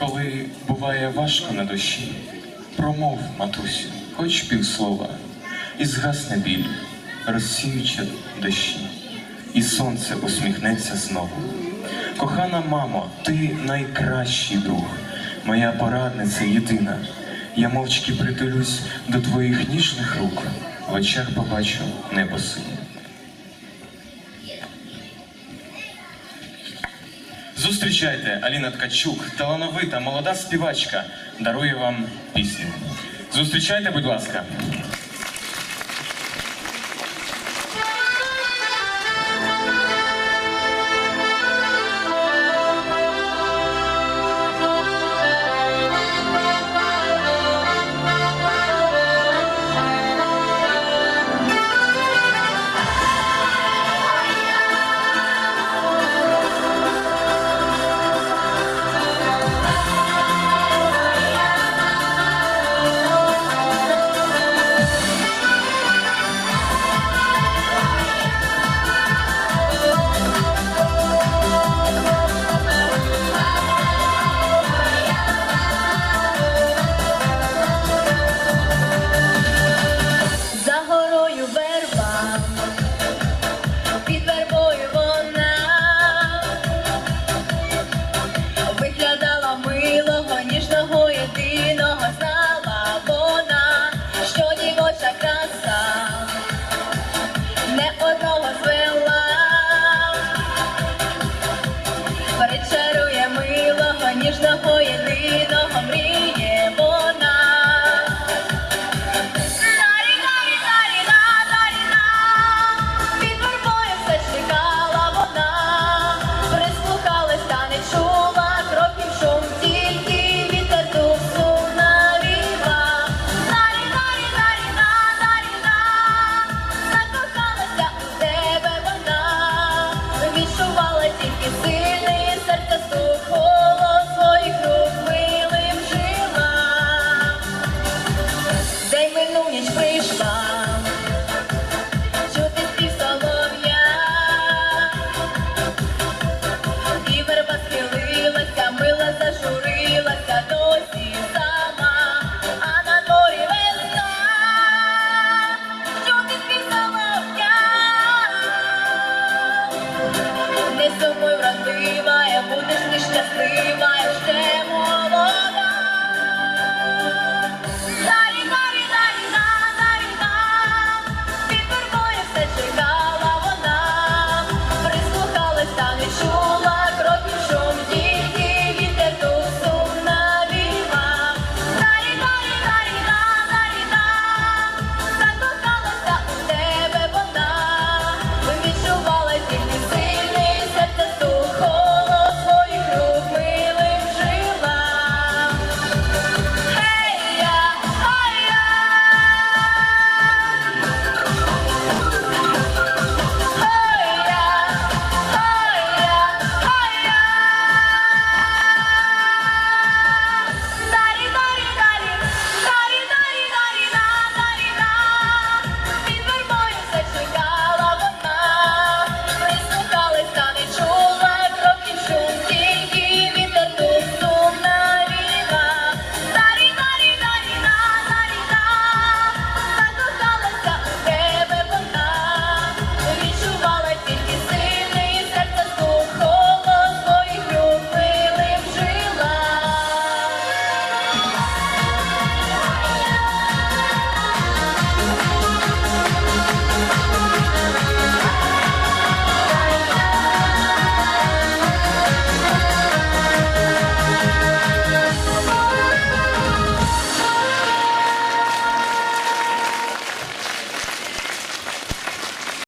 Коли буває важко на душі, промов, матусю, хоч півслова, і згасне біль, розсіючи дощі, і сонце усміхнеться знову. Кохана мамо, ти найкращий друг, моя порадниця єдина. Я мовчки притулюсь до твоїх ніжних рук, в очах побачу небо синє. Зустрічайте Аліна Ткачук, талановита молода співачка, дарує вам пісню. Зустрічайте, будь ласка. ніч прийшла, чути спів і верба схилилася, мила зажурилася, досі сама, а на дворі весна, чути спів солов'я, не собою вразлива, будеш нещаслива.